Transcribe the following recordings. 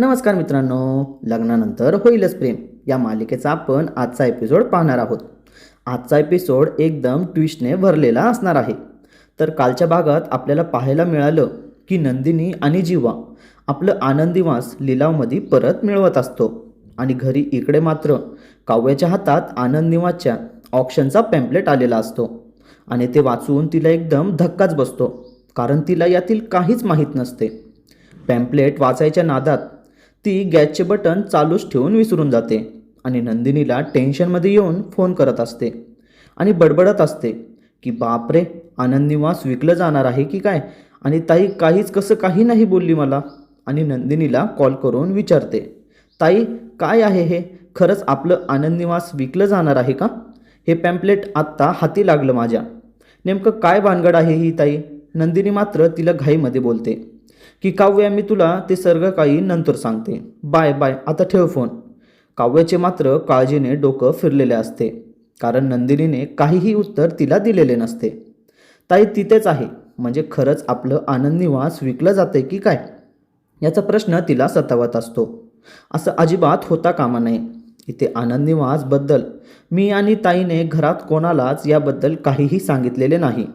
नमस्कार मित्रांनो लग्नानंतर होईलच प्रेम. या मालिकेचा आपण आजचा एपिसोड पाहणार आहोत. आजचा एपिसोड एकदम ट्विस्टने भरलेला असणार आहे. तर कालच्या भागात आपल्याला पाहायला मिळालं की नंदिनी आणि जीवा आपलं आनंदीवास लिलावमध्ये परत मिळवत असतो. आणि घरी इकडे मात्र काव्याच्या हातात आनंदनिवासच्या ऑप्शनचा पॅम्पलेट आलेला असतो. आणि ते वाचून तिला एकदम धक्काच बसतो. कारण तिला यातील काहीच माहीत नसते. पॅम्पलेट वाचायच्या नादात ती गॅसचे बटन चालूच ठेवून विसरून जाते आणि नंदिनीला टेन्शनमध्ये येऊन फोन करत असते आणि बडबडत असते की बापरे आनंद निवास विकलं जाणार आहे की काय? आणि ताई काहीच कसं काही नाही बोलली मला. आणि नंदिनीला कॉल करून विचारते ताई काय आहे हे? खरंच आपलं आनंद निवास विकलं जाणार आहे का? हे पॅम्पलेट आत्ता हाती लागलं माझ्या. नेमकं काय भानगड आहे ही ताई? नंदिनी मात्र तिला घाईमध्ये बोलते. की काव्या मी तुला ते सर्व काही नंतर सांगते. Bye bye. आता ठेव फोन. काव्याचे मात्र काळजीने डोकं फिरलेले असते. कारण नंदिनीने काहीही उत्तर तिला दिलेले नसते. ताई तिथेच आहे. म्हणजे खरंच आपलं आनंद निवास विकलं जाते की काय? याचा प्रश्न तिला सतावत असतो. असं अजिबात होता कामा नये. इथे आनंद निवासबद्दल मी आणि ताईने घरात कोणालाच याबद्दल काहीही सांगितलेले नाही.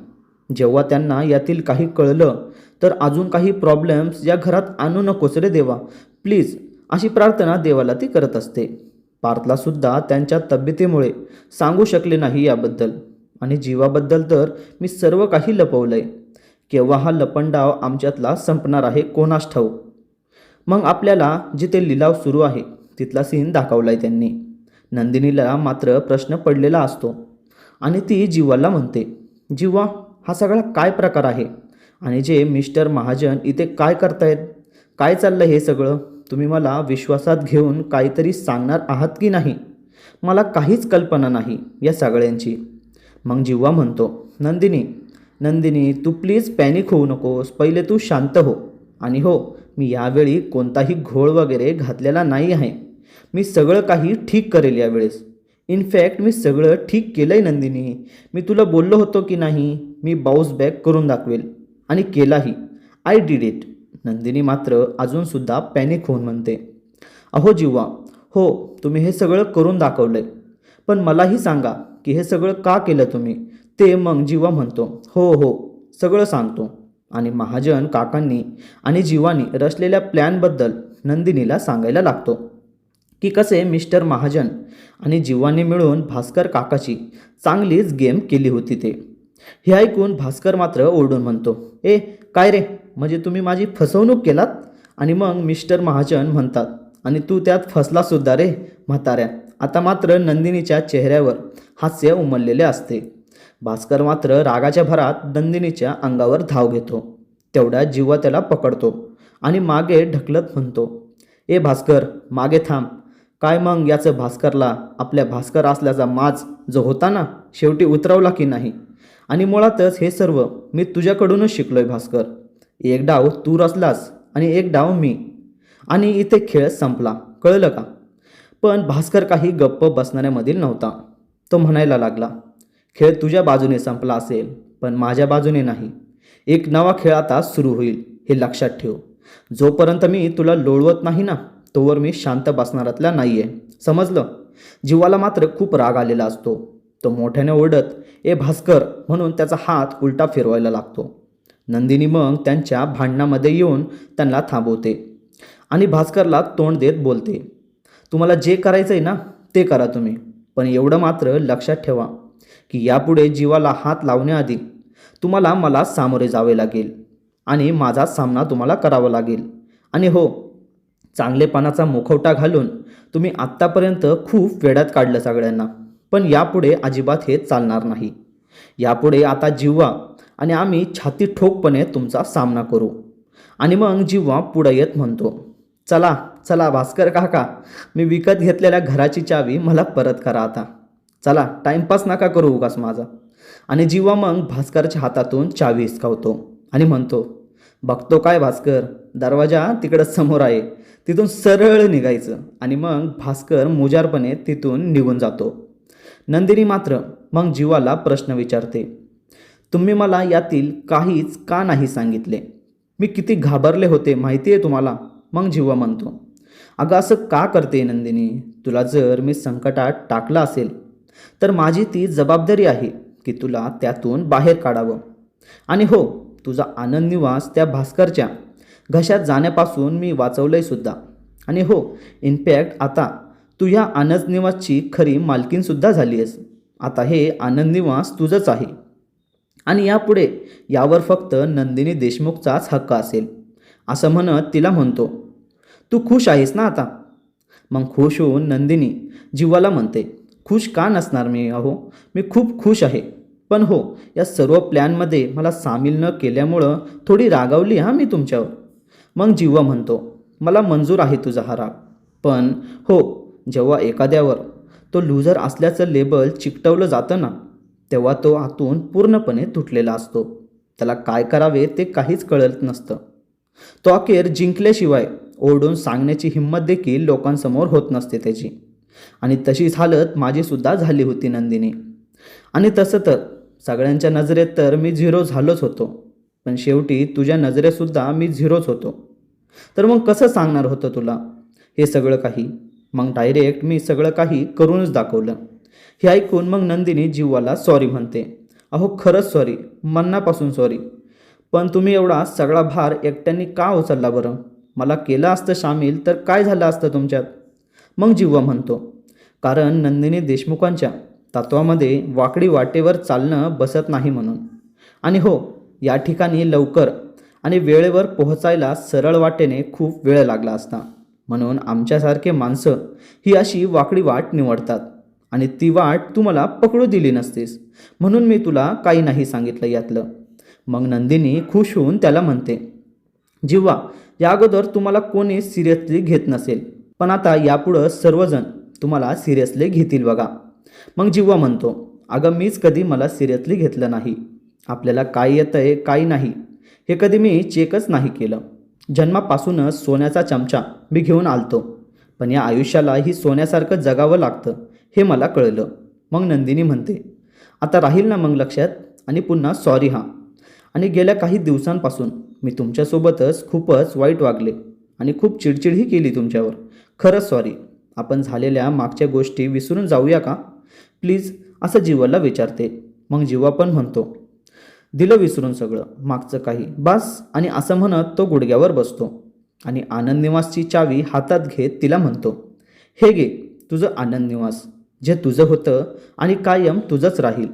जेव्हा त्यांना यातील काही कळलं तर अजून काही प्रॉब्लेम्स या घरात आणू नकोस रे देवा. प्लीज अशी प्रार्थना देवाला ती करत असते. पार्थलासुद्धा त्यांच्या तब्येतीमुळे सांगू शकले नाही याबद्दल. आणि जीवाबद्दल तर मी सर्व काही लपवलं आहे केव्हा हा लपंडाव आमच्यातला संपणार आहे कोणास ठाऊ मग आपल्याला जिथे लिलाव सुरू आहे तिथला सीन दाखवला आहे त्यांनी. नंदिनीला मात्र प्रश्न पडलेला असतो. आणि ती जीवाला म्हणते जीवा हा सगळा काय प्रकार आहे? आणि जे मिस्टर महाजन इथे काय करतायत? काय चाललं हे सगळं? तुम्ही मला विश्वासात घेऊन काहीतरी सांगणार आहात की नाही? मला काहीच कल्पना नाही या सगळ्यांची. मग जिव्हा म्हणतो नंदिनी नंदिनी तू प्लीज पॅनिक होऊ नकोस. पहिले तू शांत हो. आणि हो मी यावेळी कोणताही घोळ वगैरे घातलेला नाही आहे. मी सगळं काही ठीक करेल यावेळेस. इनफॅक्ट मी सगळं ठीक केलं आहे नंदिनी. मी तुला बोललो होतो की नाही? मी बाऊस बॅक करून दाखवेल. आणि केलाही. आय डीड इट नंदिनी मात्र अजूनसुद्धा पॅनिक होऊन म्हणते. अहो जिव्हा हो तुम्ही हे सगळं करून दाखवलं आहे पण मलाही सांगा की हे सगळं का केलं तुम्ही? ते मग जिवा म्हणतो हो हो सगळं सांगतो. आणि महाजन काकांनी आणि जीवानी रचलेल्या प्लॅनबद्दल नंदिनीला सांगायला लागतो. की कसे मिस्टर महाजन आणि जीवानी मिळून भास्कर काकाची चांगलीच गेम केली होती ते. हे ऐकून भास्कर मात्र ओरडून म्हणतो ए काय रे? म्हणजे तुम्ही माझी फसवणूक केलात? आणि मग मिस्टर महाजन म्हणतात आणि तू त्यात फसलासुद्धा रे म्हाताऱ्या. आता मात्र नंदिनीच्या चेहऱ्यावर हास्य उमललेले असते. भास्कर मात्र रागाच्या भरात नंदिनीच्या अंगावर धाव घेतो. तेवढ्या जीवा त्याला पकडतो आणि मागे ढकलत म्हणतो ए भास्कर मागे थांब. काय मग याचं भास्करला? आपल्या भास्कर असल्याचा माज जो होता ना शेवटी उतरवला की नाही? आणि मुळातच हे सर्व मी तुझ्याकडूनच शिकलोय भास्कर. एक डाव तू रचलास आणि एक डाव मी. आणि इथे खेळ संपला कळलं का? पण भास्कर काही गप्प बसणाऱ्यामधील नव्हता. तो म्हणायला लागला खेळ तुझ्या बाजूने संपला असेल पण माझ्या बाजूने नाही. एक नवा खेळ आता सुरू होईल हे लक्षात ठेव. जोपर्यंत मी तुला लोळवत नाही ना तोवर मी शांत बसणारातला नाही आहे समजलं? जीवाला मात्र खूप राग आलेला असतो. तो मोठ्याने ओरडत ए भास्कर म्हणून त्याचा हात उलटा फिरवायला लागतो. नंदिनी मग त्यांच्या भांडणामध्ये येऊन त्यांना थांबवते आणि भास्करला तोंड देत बोलते तुम्हाला जे करायचं आहे ना ते करा तुम्ही पण एवढं मात्र लक्षात ठेवा की यापुढे जीवाला हात लावण्याआधी तुम्हाला मला सामोरे जावे लागेल आणि माझा सामना तुम्हाला करावा लागेल. आणि हो चांगलेपणाचा मुखवटा घालून तुम्ही आत्तापर्यंत खूप वेड्यात काढलं सगळ्यांना. पण यापुढे अजिबात हे चालणार नाही. यापुढे आता जिव्हा आणि आम्ही छाती ठोकपणे तुमचा सामना करू. आणि मग जिव्हा पुढं येत म्हणतो चला चला भास्कर काका मी विकत घेतलेल्या घराची चावी मला परत करा आता. चला टाईमपास नका करू उगाच माझा. आणि जिव्हा मग भास्करच्या हातातून चावी हिसकावतो आणि म्हणतो बघतो काय भास्कर दरवाजा तिकडं समोर आहे. तिथून सरळ निघायचं. आणि मग भास्कर मुजारपणे तिथून निघून जातो. नंदिनी मात्र मग जीवाला प्रश्न विचारते तुम्ही मला यातील काहीच का नाही सांगितले? मी किती घाबरले होते माहिती आहे तुम्हाला? मग जीवा म्हणतो अगं असं का करते नंदिनी? तुला जर मी संकटात टाकलं असेल तर माझी ती जबाबदारी आहे की तुला त्यातून बाहेर काढावं. आणि हो तुझा आनंद निवास त्या भास्करच्या घशात जाण्यापासून मी वाचवलंय सुद्धा. आणि हो इनफॅक्ट आता तू ह्या आनंद निवासची खरी मालकीनसुद्धा झाली आहेस आता हे आनंद निवास तुझंच आहे. आणि यापुढे यावर फक्त नंदिनी देशमुखचाच हक्क असेल. असं म्हणत तिला म्हणतो तू खुश आहेस ना आता? मग खुश होऊन नंदिनी जीवाला म्हणते खुश का नसणार मी अहो? मी खूप खुश आहे. पण हो या सर्व प्लॅनमध्ये मला सामील न केल्यामुळं थोडी रागावली हां मी तुमच्यावर. मग जीवा म्हणतो मला मंजूर आहे तुझा हा राग. पण हो जेव्हा एखाद्यावर तो लूजर असल्याचं लेबल चिकटवलं जातं ना तेव्हा तो आतून पूर्णपणे तुटलेला असतो. त्याला काय करावे ते काहीच कळत नसतं. तो अखेर जिंकल्याशिवाय ओरडून सांगण्याची हिंमत देखील लोकांसमोर होत नसते त्याची. आणि तशीच हालत माझीसुद्धा झाली होती नंदिनी. आणि तसं तर सगळ्यांच्या नजरेत तर मी झिरो झालोच होतो. पण शेवटी तुझ्या नजरेतसुद्धा मी झिरोच होतो. तर मग कसं सांगणार होतं तुला? हे सगळं काही मग डायरेक्ट मी सगळं काही करूनच दाखवलं. हे ऐकून मग नंदिनी जीवाला सॉरी म्हणते. अहो खरंच सॉरी मनापासून सॉरी पण तुम्ही एवढा सगळा भार एकट्याने का उचलला बरं? मला केलं असतं सामील तर काय झालं असतं तुमच्यात? मग जिव्हा म्हणतो. कारण नंदिनी देशमुखांच्या तत्वामध्ये वाकडी वाटेवर चालणं बसत नाही म्हणून. आणि हो या ठिकाणी लवकर आणि वेळेवर पोहोचायला सरळ वाटेने खूप वेळ लागला असता. म्हणून आमच्यासारखे माणसं ही अशी वाकडी वाट निवडतात. आणि ती वाट तू मला पकडू दिली नसतीस. म्हणून मी तुला काही नाही सांगितलं यातलं. मग नंदिनी खुश होऊन त्याला म्हणते जिव्हा या अगोदर तुम्हाला कोणी सिरियसली घेत नसेल. पण आता यापुढं सर्वजण तुम्हाला सिरियसली घेतील बघा. मग जिव्हा म्हणतो अगं मीच कधी मला सिरियसली घेतलं नाही. आपल्याला काय येतं आहे काही नाही. हे कधी मी चेकच नाही केलं. जन्मापासूनच सोन्याचा चमचा मी घेऊन आलतो. पण या आयुष्याला ही सोन्यासारखं जगावं लागतं हे मला कळलं. मग नंदिनी म्हणते आता राहील ना मग लक्षात? आणि पुन्हा सॉरी हां. आणि गेल्या काही दिवसांपासून मी तुमच्यासोबतच खूपच वाईट वागले आणि खूप चिडचिडही केली तुमच्यावर. खरंच सॉरी आपण झालेल्या मागच्या गोष्टी विसरून जाऊया का? प्लीज असं जीवाला विचारते. मग जीवा पण म्हणतो दिलं विसरून सगळं मागचं काही. बास आणि असं म्हणत तो गुडघ्यावर बसतो. आणि आनंद निवासची चावी हातात घेत तिला म्हणतो हे गे तुझं आनंद निवास जे तुझं होतं आणि कायम तुझंच राहील.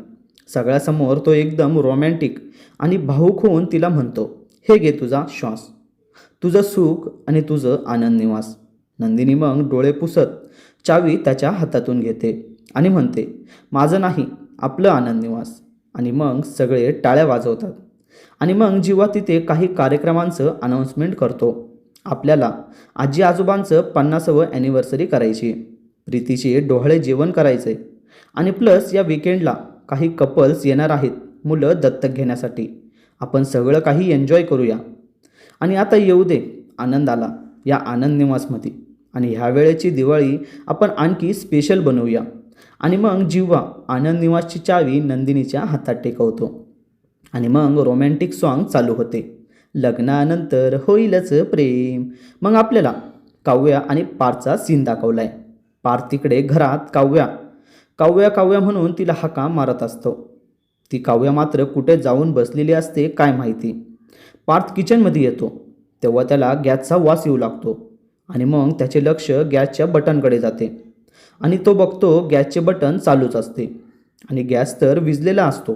सगळ्यासमोर तो एकदम रोमॅन्टिक आणि भाऊक होऊन तिला म्हणतो हे घे तुझा श्वास. तुझं सुख आणि तुझं आनंद निवास. नंदिनी मग डोळे पुसत चावी त्याच्या हातातून घेते आणि म्हणते माझं नाही आपलं आनंद निवास. आणि मग सगळे टाळ्या वाजवतात. आणि मग जेव्हा तिथे काही कार्यक्रमांचं अनाऊन्समेंट करतो. आपल्याला आजी आजोबांचं पन्नासावं ॲनिव्हर्सरी करायची. प्रीतीचे डोहळे जेवण करायचे. आणि प्लस या विकेंडला काही कपल्स येणार आहेत मुलं दत्तक घेण्यासाठी. आपण सगळं काही एन्जॉय करूया. आणि आता येऊ दे आनंद आला या आनंद निवासमध्ये. आणि ह्या वेळेची दिवाळी आपण आणखी स्पेशल बनवूया. आणि मग जिव्हा आनंद निवासची चावी नंदिनीच्या हातात टेकवतो. आणि मग रोमॅन्टिक सॉन्ग चालू होते. लग्नानंतर होईलच प्रेम. मग आपल्याला काव्या आणि पारचा सीन दाखवला आहे पार तिकडे घरात काव्या. काव्या काव्या म्हणून तिला हाका मारत असतो. ती काव्या मात्र कुठे जाऊन बसलेली असते काय माहिती. पार्थ किचनमध्ये येतो. तेव्हा त्याला गॅसचा वास येऊ लागतो. आणि मग त्याचे लक्ष गॅसच्या बटनकडे जाते. आणि तो बघतो गॅसचे बटन चालूच असते. आणि गॅस तर विजलेला असतो.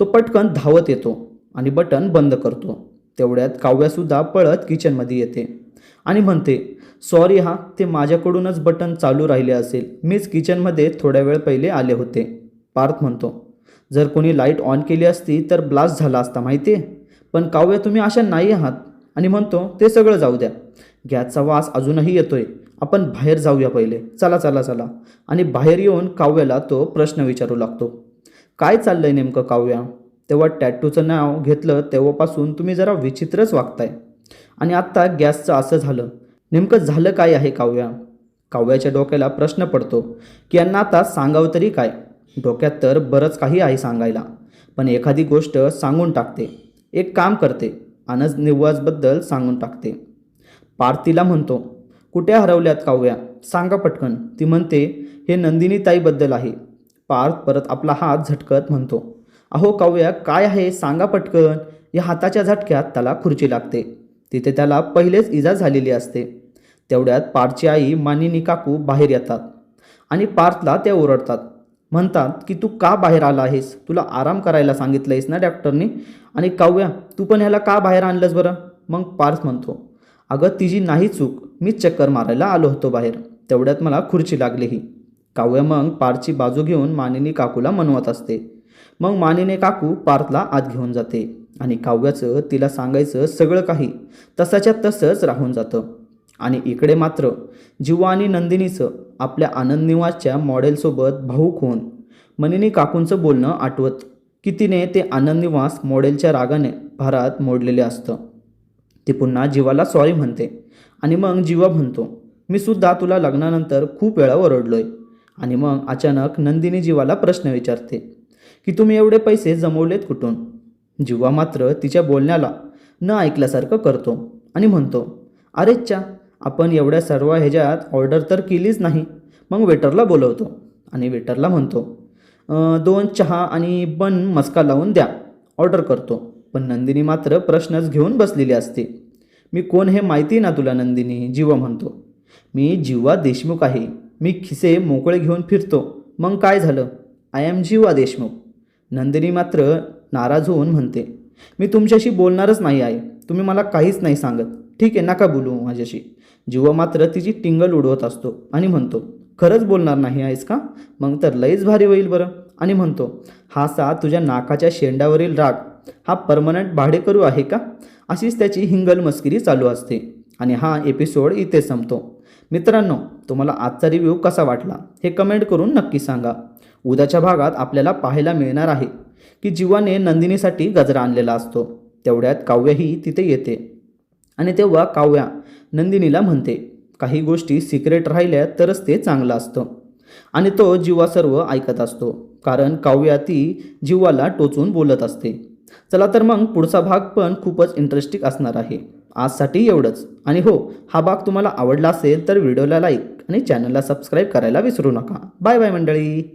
तो पटकन धावत येतो आणि बटन बंद करतो. तेवढ्यात काव्यासुद्धा पळत किचनमध्ये येते. आणि म्हणते सॉरी हा ते माझ्याकडूनच बटन चालू राहिले असेल. मीच किचनमध्ये थोड्या वेळ पहिले आले होते. पार्थ म्हणतो जर कोणी लाइट ऑन केली असती तर ब्लास्ट झाला असता माहिती आहे? पण काव्य तुम्ही अशा नाही आहात. आणि म्हणतो ते सगळं जाऊ द्या. गॅसचा वास अजूनही येतोय. आपण बाहेर जाऊया पहिले. चला चला चला. आणि बाहेर येऊन काव्याला तो प्रश्न विचारू लागतो. काय चाललंय नेमकं काव्या? तेव्हा टॅटूचं नाव घेतलं तेव्हापासून तुम्ही जरा विचित्रच वागताय. आणि आत्ता गॅसचं असं झालं. नेमकं झालं काय आहे काव्या? काव्याच्या डोक्याला प्रश्न पडतो की यांना आता सांगावं तरी काय? डोक्यात तर बरंच काही आहे सांगायला. पण एखादी गोष्ट सांगून टाकते. एक काम करते. आनंद निवासबद्दल सांगून टाकते. पार्थिला म्हणतो कुठे हरवल्यात काव्या? सांगा पटकन. ती म्हणते हे नंदिनीताईबद्दल आहे. पार्थ परत आपला हात झटकत म्हणतो अहो काव्या काय आहे? सांगा पटकन. या हाताच्या झटक्यात त्याला खुर्ची लागते. तिथे त्याला पहिलेच इजा झालेली असते. तेवढ्यात पार्थची आई मानिनी काकू बाहेर येतात आणि पार्थला त्या ओरडतात. म्हणतात की तू का बाहेर आला आहेस? तुला आराम करायला सांगितलंयस ना डॉक्टरने? आणि काव्या तू पण ह्याला का बाहेर आणलंस बरं? मग पार्थ म्हणतो अगं तिची नाही चूक मीच चक्कर मारायला आलो होतो बाहेर. तेवढ्यात मला खुर्ची लागली ही काव्य मग पारची बाजू घेऊन मानिनी काकूला मनवत असते. मग मानिने काकू पार्थला आत घेऊन जाते आणि काव्याचं तिला सांगायचं सगळं काही तसाच्या तसंच राहून जातं. आणि इकडे मात्र जीवा आणि नंदिनीचं आपल्या आनंद निवासच्या मॉडेलसोबत भाऊक होऊन मनिनी काकूंचं बोलणं आठवत की तिने ते आनंद निवास मॉडेलच्या रागाने भारात मोडलेले असतं. ती पुन्हा जीवाला सॉरी म्हणते. आणि मग जीवा म्हणतो मी सुद्धा तुला लग्नानंतर खूप वेळा ओरडलोय. आणि मग अचानक नंदिनी जीवाला प्रश्न विचारते की तुम्ही एवढे पैसे जमवलेत कुठून? जीवा मात्र तिच्या बोलण्याला न ऐकल्यासारखं करतो आणि म्हणतो अरेच्छा आपण एवढ्या सर्व ह्याच्यात ऑर्डर तर केलीच नाही. मग वेटरला बोलवतो आणि वेटरला म्हणतो दोन चहा आणि बन मस्का लावून द्या ऑर्डर करतो. पण नंदिनी मात्र प्रश्नच घेऊन बसलेली असते. मी कोण हे माहिती ना तुला नंदिनी? जीवा म्हणतो. मी जीवा देशमुख आहे. मी खिसे मोकळे घेऊन फिरतो. मग काय झालं? I am Jeeva Deshmukh. Nandini मात्र नाराज होऊन म्हणते मी तुमच्याशी बोलणारच नाही आहे तुम्ही मला काहीच नाही सांगत. ठीक आहे नका बोलू माझ्याशी. जीवा मात्र तिची टिंगल उडवत असतो आणि म्हणतो खरंच बोलणार नाही आहेस का? मग तर लईच भारी होईल बरं. आणि म्हणतो हा सा तुझ्या नाकाच्या शेंडावरील राग. हा परमनंट भाडेकरू आहे का? अशीच त्याची हिंगल मस्किरी चालू असते. आणि हा एपिसोड इथे संपतो. मित्रांनो तुम्हाला आजचा रिव्ह्यू कसा वाटला हे कमेंट करून नक्की सांगा. उद्याच्या भागात आपल्याला पाहायला मिळणार आहे की जीवाने नंदिनीसाठी गजरा आणलेला असतो. तेवढ्यात काव्यही तिथे येते. आणि तेव्हा काव्या नंदिनीला म्हणते काही गोष्टी सिक्रेट राहिल्या तरच ते चांगलं असतं. आणि तो जीवा सर्व ऐकत असतो. कारण काव्या ती जीवाला टोचून बोलत असते. चला तर मग पुढचा भाग पण खूपच इंटरेस्टिंग असणार आहे. आजसाठी एवढंच. आणि हो हा भाग तुम्हाला आवडला असेल तर व्हिडिओला लाईक आणि चॅनलला सबस्क्राईब करायला विसरू नका. बाय बाय मंडळी.